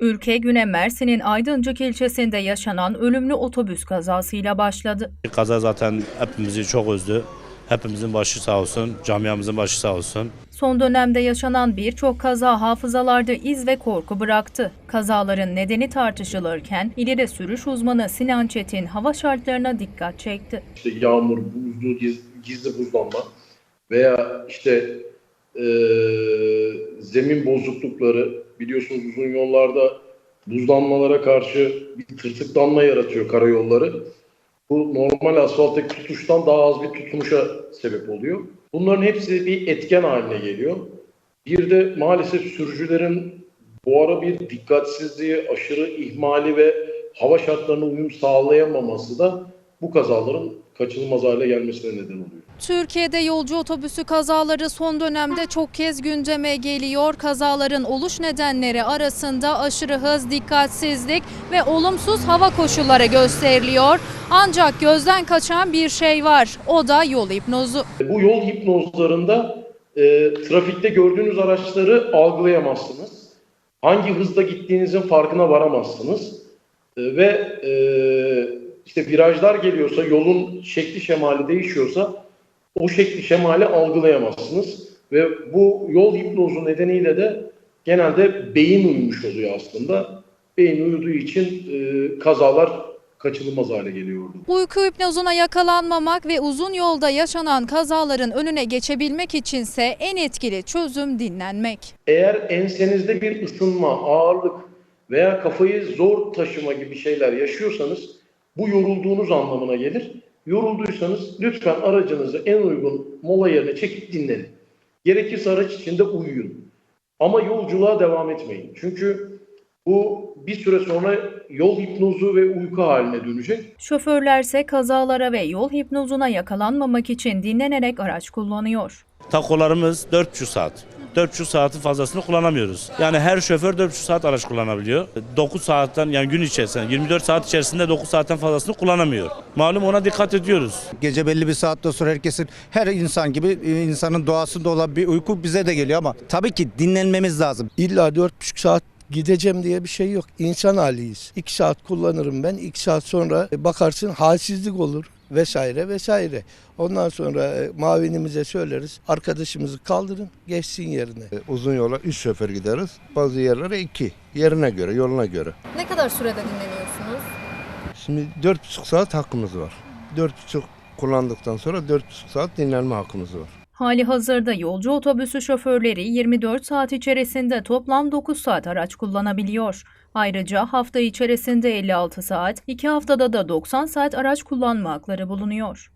Ülke güne Mersin'in Aydıncık ilçesinde yaşanan ölümlü otobüs kazasıyla başladı. Kaza zaten hepimizi çok üzdü. Hepimizin başı sağ olsun, camiamızın başı sağ olsun. Son dönemde yaşanan birçok kaza hafızalarda iz ve korku bıraktı. Kazaların nedeni tartışılırken ileri sürüş uzmanı Sinan Çetin hava şartlarına dikkat çekti. işte yağmur, buzlu, giz- gizli buzlanma veya işte eee, zemin bozuklukları biliyorsunuz uzun yollarda buzlanmalara karşı bir tırtıklanma yaratıyor karayolları. Bu normal asfalttaki tutuştan daha az bir tutuşa sebep oluyor. Bunların hepsi bir etken haline geliyor. Bir de maalesef sürücülerin bu ara bir dikkatsizliği, aşırı ihmali ve hava şartlarına uyum sağlayamaması da bu kazaların kaçınılmaz hale gelmesine neden oluyor. Türkiye'de yolcu otobüsü kazaları son dönemde çok kez gündeme geliyor. Kazaların oluş nedenleri arasında aşırı hız, dikkatsizlik ve olumsuz hava koşulları gösteriliyor. Ancak gözden kaçan bir şey var. O da yol hipnozu. Bu yol hipnozlarında e, trafikte gördüğünüz araçları algılayamazsınız. Hangi hızda gittiğinizin farkına varamazsınız. E, ve e, işte virajlar geliyorsa, yolun şekli şemali değişiyorsa o şekli şemali algılayamazsınız. Ve bu yol hipnozu nedeniyle de genelde beyin uyumuş oluyor aslında. Beyin uyuduğu için e, kazalar kaçınılmaz hale geliyordu. Uyku hipnozuna yakalanmamak ve uzun yolda yaşanan kazaların önüne geçebilmek içinse en etkili çözüm dinlenmek. Eğer ensenizde bir ısınma, ağırlık veya kafayı zor taşıma gibi şeyler yaşıyorsanız bu yorulduğunuz anlamına gelir. Yorulduysanız lütfen aracınızı en uygun mola yerine çekip dinlenin. Gerekirse araç içinde uyuyun. Ama yolculuğa devam etmeyin. Çünkü bu bir süre sonra yol hipnozu ve uyku haline dönecek. Şoförlerse kazalara ve yol hipnozuna yakalanmamak için dinlenerek araç kullanıyor. Takolarımız 4,5 saat. 4,5 saatin fazlasını kullanamıyoruz. Yani her şoför 4,5 saat araç kullanabiliyor. 9 saatten yani gün içerisinde 24 saat içerisinde 9 saatten fazlasını kullanamıyor. Malum ona dikkat ediyoruz. Gece belli bir saatte sonra herkesin her insan gibi e, insanın doğasında olan bir uyku bize de geliyor ama tabii ki dinlenmemiz lazım. İlla dört buçuk saat gideceğim diye bir şey yok. İnsan haliyiz. İki saat kullanırım ben. iki saat sonra e, bakarsın halsizlik olur vesaire vesaire. Ondan sonra e, mavinimize söyleriz. Arkadaşımızı kaldırın geçsin yerine. E, Uzun yola 3 şoför gideriz. Bazı yerlere 2. Yerine göre, yoluna göre. Ne kadar sürede dinleniyorsunuz? Şimdi 4,5 saat hakkımız var. 4,5 kullandıktan sonra 4,5 saat dinlenme hakkımız var. Hali hazırda yolcu otobüsü şoförleri 24 saat içerisinde toplam 9 saat araç kullanabiliyor. Ayrıca hafta içerisinde 56 saat, 2 haftada da 90 saat araç kullanma hakları bulunuyor.